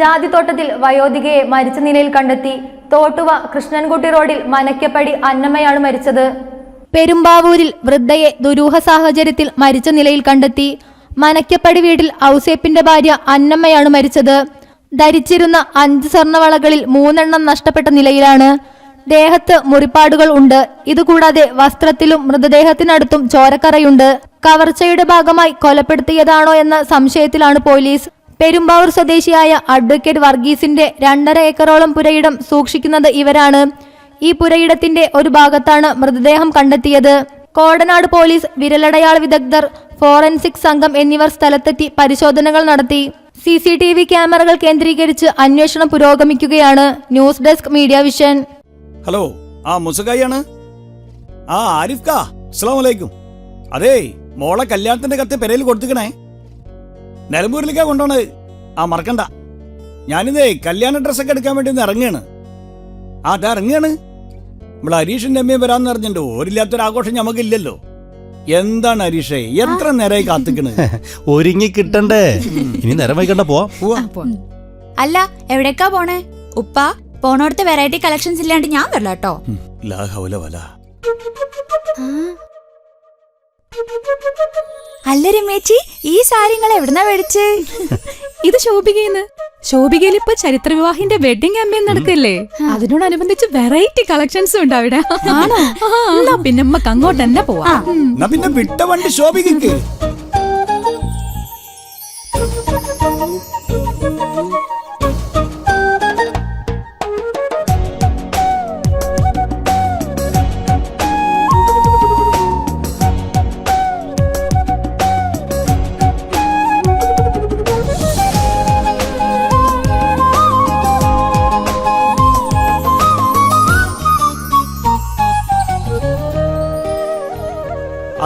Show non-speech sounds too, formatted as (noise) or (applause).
ജാതിത്തോട്ടത്തിൽ വയോധികയെ മരിച്ച നിലയിൽ കണ്ടെത്തി തോട്ടുവ കൃഷ്ണൻകുട്ടി റോഡിൽ മനക്കപ്പടി അന്നമ്മയാണ് മരിച്ചത്. പെരുമ്പാവൂരിൽ വൃദ്ധയെ ദുരൂഹ സാഹചര്യത്തിൽ മരിച്ച നിലയിൽ കണ്ടെത്തി മനക്കപ്പടി വീട്ടിൽ ഔസേപ്പിന്റെ ഭാര്യ അന്നമ്മയാണ് മരിച്ചത്. ധരിച്ചിരുന്ന അഞ്ച് സ്വർണവളകളിൽ മൂന്നെണ്ണം നഷ്ടപ്പെട്ട നിലയിലാണ്. ദേഹത്ത് മുറിപ്പാടുകൾ ഉണ്ട്. ഇതുകൂടാതെ വസ്ത്രത്തിലും മൃതദേഹത്തിനടുത്തും ചോരക്കറയുണ്ട്. കവർച്ചയുടെ ഭാഗമായി കൊലപ്പെടുത്തിയതാണോ എന്ന സംശയത്തിലാണ് പോലീസ്. പെരുമ്പാവൂർ സ്വദേശിയായ അഡ്വക്കേറ്റ് വർഗീസിന്റെ രണ്ടര ഏക്കറോളം പുരയിടം സൂക്ഷിക്കുന്നത് ഇവരാണ്. ഈ പുരയിടത്തിന്റെ ഒരു ഭാഗത്താണ് മൃതദേഹം കണ്ടെത്തിയത്. കോടനാട് പോലീസ് വിരലടയാള വിദഗ്ധർ ഫോറൻസിക് സംഘം എന്നിവർ സ്ഥലത്തെത്തി പരിശോധനകൾ നടത്തി. സി സി ടി വി ക്യാമറകൾ കേന്ദ്രീകരിച്ച് അന്വേഷണം പുരോഗമിക്കുകയാണ്. News desk media vision. Hello ആ മുസകായാണ് ആ ആരിഫ് കാ അസ്സലാമു അലൈക്കും. അതേ മോളെ കല്യാണത്തിന്റെ കത്ത് പെരയിൽ കൊടുത്തിക്കണേ. നിലമ്പൂരിലേക്കാ കൊണ്ടോണത് ആ മറക്കണ്ട. ഞാനിതേ കല്യാണ ഡ്രസ്സൊക്കെ എടുക്കാൻ വേണ്ടി ഒന്ന് ഇറങ്ങിയാണ് ആ അതാ ഇറങ്ങിയാണ് നമ്മളെ ഹരീഷിന്റെ അമ്മയും വരാന്ന് പറഞ്ഞിട്ടുണ്ട്. ഓരില്ലാത്തൊരു ആഘോഷം ഞമ്മക്കില്ലല്ലോ. എന്താണ് ഹരീഷേ? എത്ര നേരമായി കാത്തിക്കണ്? (laughs) ഒരുങ്ങി കിട്ടണ്ടേ? ഇനി നേരം വൈകണ്ട പോവാം. പോവാ അല്ല എവിടേക്കാ പോണേ? ഉപ്പ പോണോടത്തെ വെറൈറ്റി കളക്ഷൻസ് ഇല്ലാണ്ട് ഞാൻ വരില്ല കേട്ടോ. ലാഹൗല വല. അല്ല രമേച്ചി ഈ സാരിങ്ങൾ എവിടുന്നാ മേടിച്ച്? ഇത് ശോഭികയെന്ന്. ശോഭികയിൽ ഇപ്പൊ ചരിത്ര വിവാഹിന്റെ വെഡിങ് ക്യാമ്പയിൻ നടക്കല്ലേ അതിനോടനുബന്ധിച്ച് വെറൈറ്റി കളക്ഷൻസ് ഉണ്ട് അവിടെ. പിന്നെ നമുക്ക് അങ്ങോട്ട് തന്നെ പോവാ. പിന്നെ വിട്ട വണ്ടി ശോഭിക്ക്